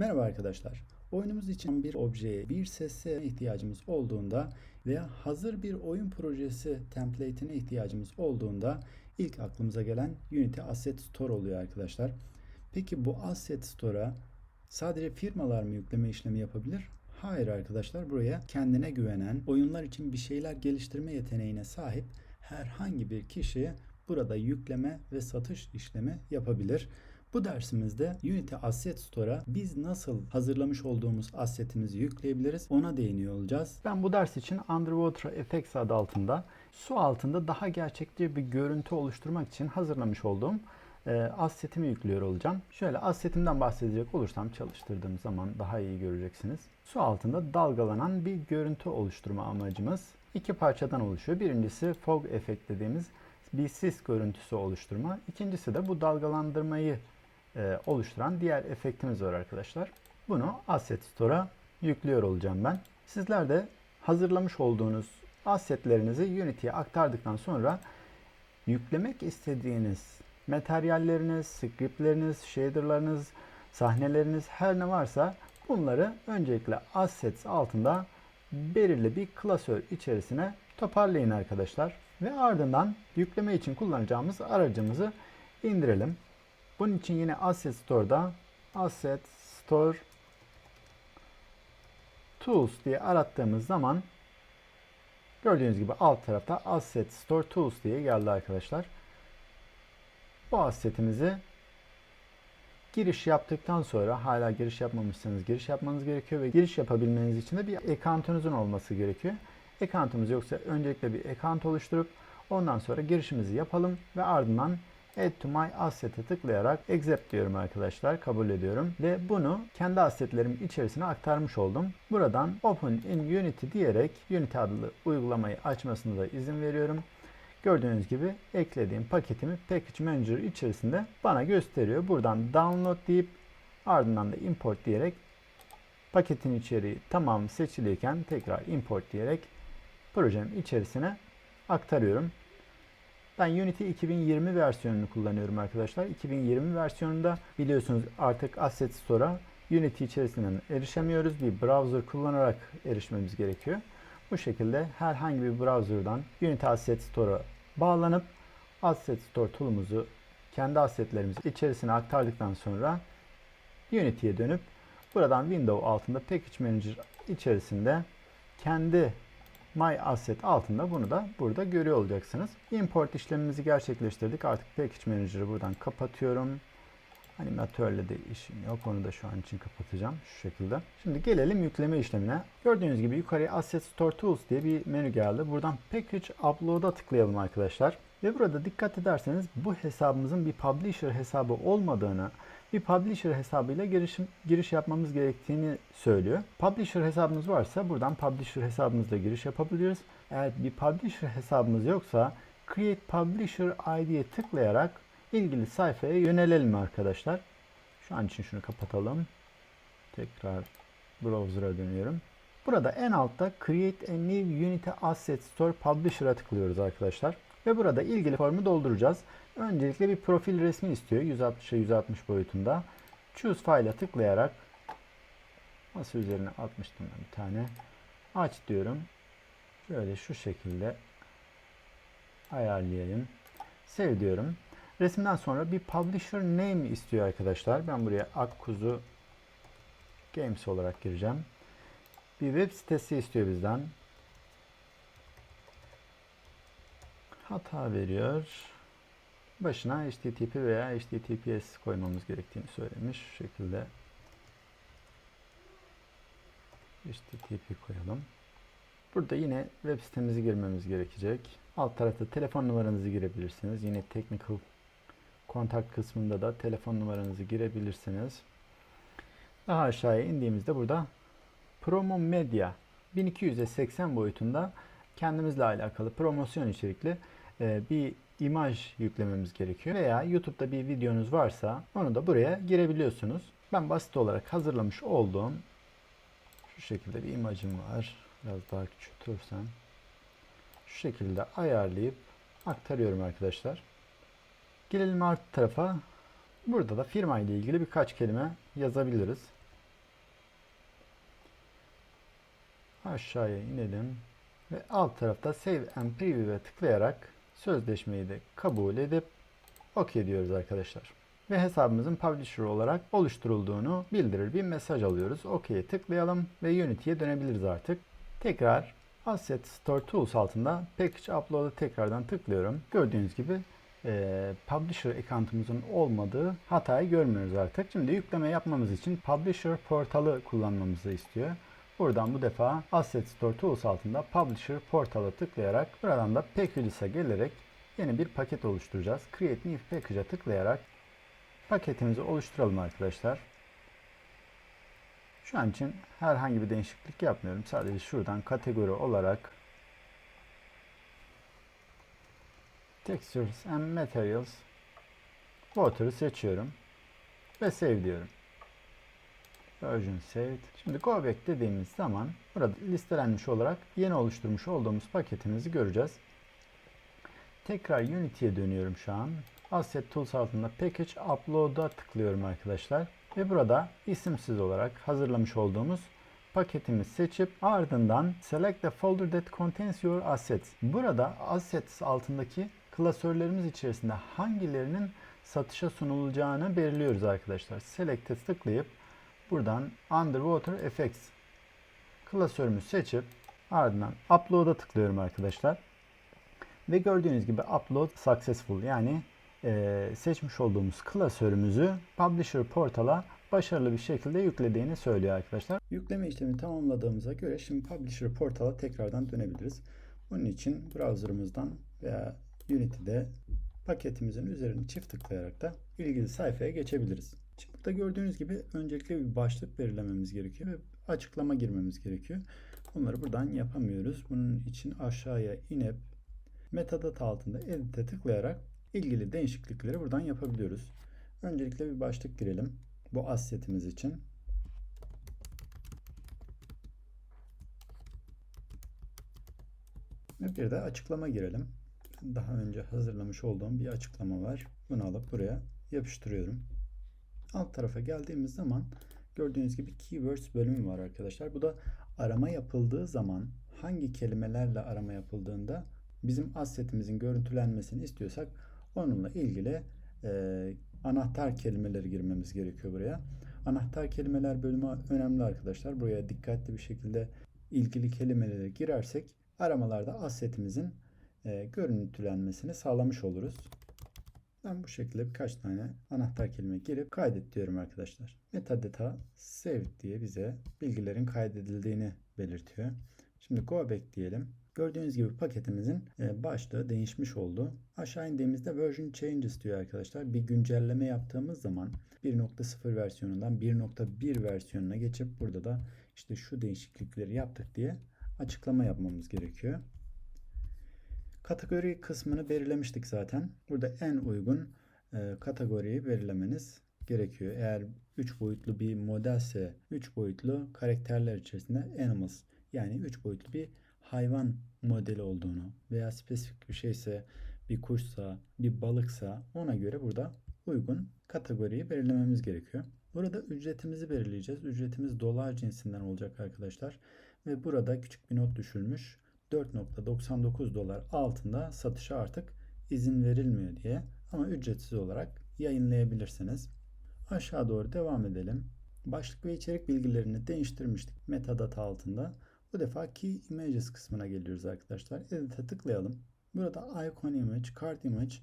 Merhaba arkadaşlar. Oyunumuz için bir objeye, bir sese ihtiyacımız olduğunda veya hazır bir oyun projesi template'ine ihtiyacımız olduğunda ilk aklımıza gelen Unity Asset Store oluyor arkadaşlar. Peki bu Asset Store'a sadece firmalar mı yükleme işlemi yapabilir? Hayır arkadaşlar buraya kendine güvenen, oyunlar için bir şeyler geliştirme yeteneğine sahip herhangi bir kişi burada yükleme ve satış işlemi yapabilir. Bu dersimizde Unity Asset Store'a biz nasıl hazırlamış olduğumuz assetimizi yükleyebiliriz ona değiniyor olacağız. Ben bu ders için Underwater Effects adı altında su altında daha gerçekçi bir görüntü oluşturmak için hazırlamış olduğum e, assetimi yüklüyor olacağım. Şöyle assetimden bahsedecek olursam çalıştırdığım zaman daha iyi göreceksiniz. Su altında dalgalanan bir görüntü oluşturma amacımız iki parçadan oluşuyor. Birincisi fog efekt dediğimiz bir sis görüntüsü oluşturma. İkincisi de bu dalgalandırmayı e, oluşturan diğer efektimiz var arkadaşlar. Bunu Asset Store'a yüklüyor olacağım ben. Sizler de hazırlamış olduğunuz assetlerinizi Unity'ye aktardıktan sonra yüklemek istediğiniz materyalleriniz, scriptleriniz, shaderlarınız, sahneleriniz her ne varsa bunları öncelikle assets altında belirli bir klasör içerisine toparlayın arkadaşlar. Ve ardından yükleme için kullanacağımız aracımızı indirelim. Bunun için yine Asset Store'da Asset Store Tools diye arattığımız zaman gördüğünüz gibi alt tarafta Asset Store Tools diye geldi arkadaşlar. Bu assetimizi giriş yaptıktan sonra hala giriş yapmamışsanız giriş yapmanız gerekiyor ve giriş yapabilmeniz için de bir accountunuzun olması gerekiyor. Account'umuz yoksa öncelikle bir account oluşturup ondan sonra girişimizi yapalım ve ardından Add to my asset'e tıklayarak accept diyorum arkadaşlar. Kabul ediyorum. Ve bunu kendi assetlerim içerisine aktarmış oldum. Buradan Open in Unity diyerek Unity adlı uygulamayı açmasına da izin veriyorum. Gördüğünüz gibi eklediğim paketimi Package Manager içerisinde bana gösteriyor. Buradan download deyip ardından da import diyerek paketin içeriği tamam seçiliyken tekrar import diyerek projenin içerisine aktarıyorum. Ben Unity 2020 versiyonunu kullanıyorum arkadaşlar. 2020 versiyonunda biliyorsunuz artık Asset Store'a Unity içerisinden erişemiyoruz. Bir browser kullanarak erişmemiz gerekiyor. Bu şekilde herhangi bir browser'dan Unity Asset Store'a bağlanıp Asset Store tool'umuzu kendi assetlerimizi içerisine aktardıktan sonra Unity'ye dönüp buradan Windows altında Package Manager içerisinde kendi My Asset altında bunu da burada görüyor olacaksınız. Import işlemimizi gerçekleştirdik. Artık Package Manager'ı buradan kapatıyorum. Animatörle de işim yok. Onu da şu an için kapatacağım. Şu şekilde. Şimdi gelelim yükleme işlemine. Gördüğünüz gibi yukarıya Asset Store Tools diye bir menü geldi. Buradan Package Upload'a tıklayalım arkadaşlar. Ve burada dikkat ederseniz bu hesabımızın bir publisher hesabı olmadığını, bir publisher hesabıyla giriş, giriş yapmamız gerektiğini söylüyor. Publisher hesabımız varsa buradan publisher hesabımızla giriş yapabiliriz. Eğer bir publisher hesabımız yoksa Create Publisher ID'ye tıklayarak ilgili sayfaya yönelelim arkadaşlar. Şu an için şunu kapatalım. Tekrar browser'a dönüyorum. Burada en altta Create a New Unity Asset Store Publisher'a tıklıyoruz arkadaşlar. Ve burada ilgili formu dolduracağız. Öncelikle bir profil resmi istiyor. 160'a 160 boyutunda. Choose File'a tıklayarak masa üzerine atmıştım ben bir tane. Aç diyorum. Şöyle şu şekilde ayarlayayım. Sev diyorum. Resimden sonra bir publisher name istiyor arkadaşlar. Ben buraya Akkuzu Games olarak gireceğim. Bir web sitesi istiyor bizden. Hata veriyor. Başına HTTP veya HTTPS koymamız gerektiğini söylemiş. Şu şekilde HTTP koyalım. Burada yine web sitemizi girmemiz gerekecek. Alt tarafta telefon numaranızı girebilirsiniz. Yine technical kontak kısmında da telefon numaranızı girebilirsiniz. Daha aşağıya indiğimizde burada Promo Media 1200'e 80 boyutunda kendimizle alakalı promosyon içerikli e, bir imaj yüklememiz gerekiyor. Veya YouTube'da bir videonuz varsa onu da buraya girebiliyorsunuz. Ben basit olarak hazırlamış olduğum şu şekilde bir imajım var. Biraz daha küçültürsem. Şu şekilde ayarlayıp aktarıyorum arkadaşlar. Gelelim alt tarafa. Burada da firma ile ilgili birkaç kelime yazabiliriz. Aşağıya inelim ve alt tarafta Save and Preview'e tıklayarak sözleşmeyi de kabul edip OK diyoruz arkadaşlar. Ve hesabımızın publisher olarak oluşturulduğunu bildirir bir mesaj alıyoruz. OK'ye tıklayalım ve Unity'ye dönebiliriz artık. Tekrar Asset Store Tools altında Package Upload'a tekrardan tıklıyorum. Gördüğünüz gibi e, Publisher account'umuzun olmadığı hatayı görmüyoruz artık. Şimdi yükleme yapmamız için Publisher portalı kullanmamızı istiyor. Buradan bu defa Asset Store Tools altında Publisher portala tıklayarak buradan da Packages'a gelerek yeni bir paket oluşturacağız. Create New Package'a tıklayarak paketimizi oluşturalım arkadaşlar. Şu an için herhangi bir değişiklik yapmıyorum. Sadece şuradan kategori olarak Textures and Materials Water'ı seçiyorum ve Save diyorum. Version saved. Şimdi go back dediğimiz zaman burada listelenmiş olarak yeni oluşturmuş olduğumuz paketimizi göreceğiz. Tekrar Unity'ye dönüyorum şu an. Asset Tools altında Package Upload'a tıklıyorum arkadaşlar. Ve burada isimsiz olarak hazırlamış olduğumuz paketimizi seçip ardından Select the folder that contains your assets. Burada assets altındaki klasörlerimiz içerisinde hangilerinin satışa sunulacağını belirliyoruz arkadaşlar. Select'e tıklayıp buradan Underwater Effects klasörümü seçip ardından Upload'a tıklıyorum arkadaşlar. Ve gördüğünüz gibi Upload Successful yani e, seçmiş olduğumuz klasörümüzü Publisher portala başarılı bir şekilde yüklediğini söylüyor arkadaşlar. Yükleme işlemi tamamladığımıza göre şimdi Publisher portala tekrardan dönebiliriz. Bunun için browserımızdan veya Unity'de paketimizin üzerine çift tıklayarak da ilgili sayfaya geçebiliriz. Şimdi burada gördüğünüz gibi öncelikle bir başlık belirlememiz gerekiyor ve açıklama girmemiz gerekiyor. Bunları buradan yapamıyoruz. Bunun için aşağıya inip metadata altında edit'e tıklayarak ilgili değişiklikleri buradan yapabiliyoruz. Öncelikle bir başlık girelim. Bu assetimiz için. Ve bir de açıklama girelim. Daha önce hazırlamış olduğum bir açıklama var. Bunu alıp buraya yapıştırıyorum. Alt tarafa geldiğimiz zaman gördüğünüz gibi keywords bölümü var arkadaşlar. Bu da arama yapıldığı zaman hangi kelimelerle arama yapıldığında bizim assetimizin görüntülenmesini istiyorsak onunla ilgili e, anahtar kelimeleri girmemiz gerekiyor buraya. Anahtar kelimeler bölümü önemli arkadaşlar. Buraya dikkatli bir şekilde ilgili kelimeleri girersek aramalarda assetimizin e, görüntülenmesini sağlamış oluruz. Ben bu şekilde birkaç tane anahtar kelime girip kaydet diyorum arkadaşlar. Metadata saved diye bize bilgilerin kaydedildiğini belirtiyor. Şimdi go back diyelim. Gördüğünüz gibi paketimizin e, başlığı değişmiş oldu. Aşağı indiğimizde version changes diyor arkadaşlar. Bir güncelleme yaptığımız zaman 1.0 versiyonundan 1.1 versiyonuna geçip burada da işte şu değişiklikleri yaptık diye açıklama yapmamız gerekiyor. Kategori kısmını belirlemiştik zaten. Burada en uygun e, kategoriyi belirlemeniz gerekiyor. Eğer 3 boyutlu bir modelse 3 boyutlu karakterler içerisinde animals yani 3 boyutlu bir hayvan modeli olduğunu veya spesifik bir şeyse bir kuşsa, bir balıksa ona göre burada uygun kategoriyi belirlememiz gerekiyor. Burada ücretimizi belirleyeceğiz. Ücretimiz dolar cinsinden olacak arkadaşlar. Ve burada küçük bir not düşülmüş. 4.99 dolar altında satışa artık izin verilmiyor diye ama ücretsiz olarak yayınlayabilirsiniz. Aşağı doğru devam edelim. Başlık ve içerik bilgilerini değiştirmiştik metadata altında. Bu defa Key Images kısmına geliyoruz arkadaşlar. Edit'e tıklayalım. Burada Icon Image, Card Image,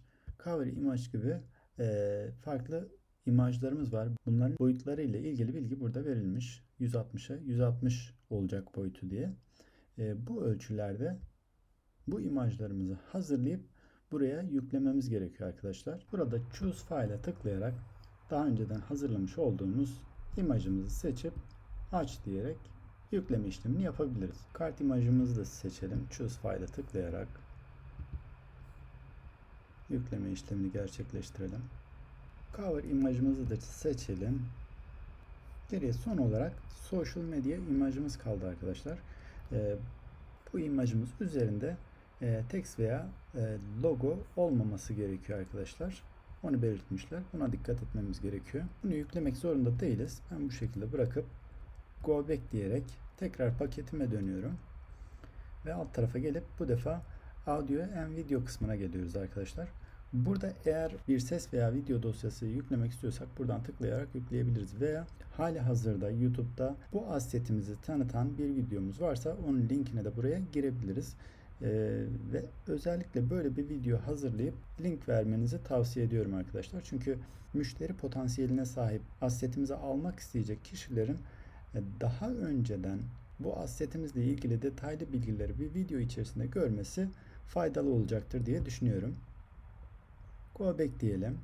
Cover Image gibi e, farklı imajlarımız var. Bunların boyutları ile ilgili bilgi burada verilmiş. 160'a 160 olacak boyutu diye. E, bu ölçülerde bu imajlarımızı hazırlayıp buraya yüklememiz gerekiyor arkadaşlar. Burada Choose File'a tıklayarak daha önceden hazırlamış olduğumuz imajımızı seçip aç diyerek yükleme işlemini yapabiliriz. Kart imajımızı da seçelim. Choose File'a tıklayarak yükleme işlemini gerçekleştirelim. Cover imajımızı da seçelim. Geriye son olarak social media imajımız kaldı arkadaşlar. Ee, bu imajımız üzerinde e, text veya e, logo olmaması gerekiyor arkadaşlar. Onu belirtmişler. Buna dikkat etmemiz gerekiyor. Bunu yüklemek zorunda değiliz. Ben bu şekilde bırakıp go back diyerek tekrar paketime dönüyorum. Ve alt tarafa gelip bu defa audio and video kısmına geliyoruz arkadaşlar. Burada eğer bir ses veya video dosyası yüklemek istiyorsak buradan tıklayarak yükleyebiliriz veya hali hazırda YouTube'da bu assetimizi tanıtan bir videomuz varsa onun linkine de buraya girebiliriz. Ee, ve özellikle böyle bir video hazırlayıp link vermenizi tavsiye ediyorum arkadaşlar. Çünkü müşteri potansiyeline sahip assetimizi almak isteyecek kişilerin e, daha önceden bu assetimizle ilgili detaylı bilgileri bir video içerisinde görmesi faydalı olacaktır diye düşünüyorum. Go back diyelim.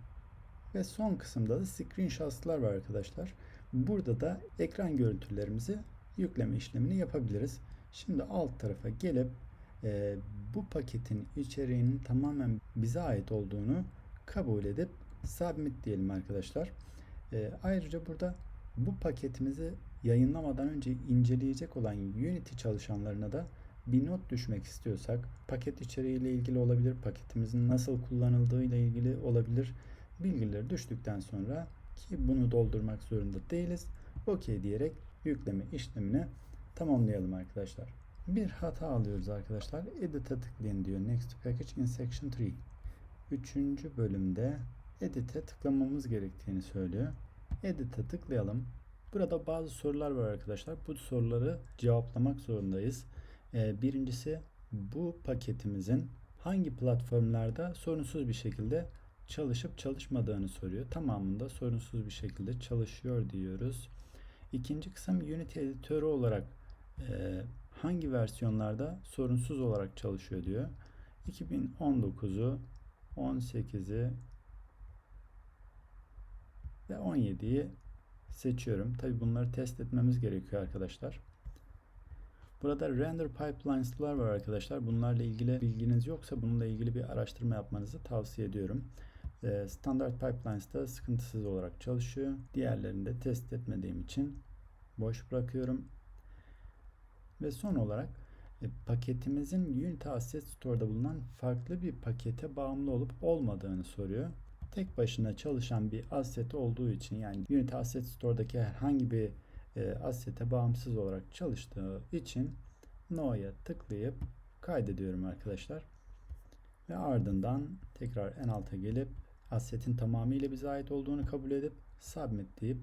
Ve son kısımda da screenshot'lar var arkadaşlar. Burada da ekran görüntülerimizi yükleme işlemini yapabiliriz. Şimdi alt tarafa gelip e, bu paketin içeriğinin tamamen bize ait olduğunu kabul edip submit diyelim arkadaşlar. E, ayrıca burada bu paketimizi yayınlamadan önce inceleyecek olan Unity çalışanlarına da bir not düşmek istiyorsak paket içeriğiyle ilgili olabilir, paketimizin nasıl kullanıldığı ile ilgili olabilir bilgileri düştükten sonra ki bunu doldurmak zorunda değiliz. OK diyerek yükleme işlemini tamamlayalım arkadaşlar. Bir hata alıyoruz arkadaşlar. Edit'e tıklayın diyor. Next package in section 3. Üçüncü bölümde Edit'e tıklamamız gerektiğini söylüyor. Edit'e tıklayalım. Burada bazı sorular var arkadaşlar. Bu soruları cevaplamak zorundayız. Ee, birincisi bu paketimizin hangi platformlarda sorunsuz bir şekilde çalışıp çalışmadığını soruyor. Tamamında sorunsuz bir şekilde çalışıyor diyoruz. İkinci kısım Unity editörü olarak e, hangi versiyonlarda sorunsuz olarak çalışıyor diyor. 2019'u, 18'i ve 17'yi seçiyorum. Tabi bunları test etmemiz gerekiyor arkadaşlar. Burada render pipelines'lar var arkadaşlar. Bunlarla ilgili bilginiz yoksa bununla ilgili bir araştırma yapmanızı tavsiye ediyorum. Ee, standart pipelines'da sıkıntısız olarak çalışıyor. Diğerlerini de test etmediğim için boş bırakıyorum. Ve son olarak e, paketimizin Unity Asset Store'da bulunan farklı bir pakete bağımlı olup olmadığını soruyor. Tek başına çalışan bir asset olduğu için yani Unity Asset Store'daki herhangi bir e, assete bağımsız olarak çalıştığı için No'ya tıklayıp kaydediyorum arkadaşlar. Ve ardından tekrar en alta gelip assetin tamamıyla bize ait olduğunu kabul edip submit deyip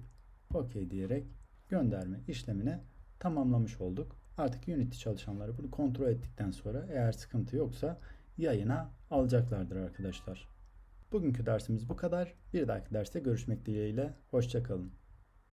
OK diyerek gönderme işlemini tamamlamış olduk. Artık Unity çalışanları bunu kontrol ettikten sonra eğer sıkıntı yoksa yayına alacaklardır arkadaşlar. Bugünkü dersimiz bu kadar. Bir dahaki derste görüşmek dileğiyle. Hoşçakalın.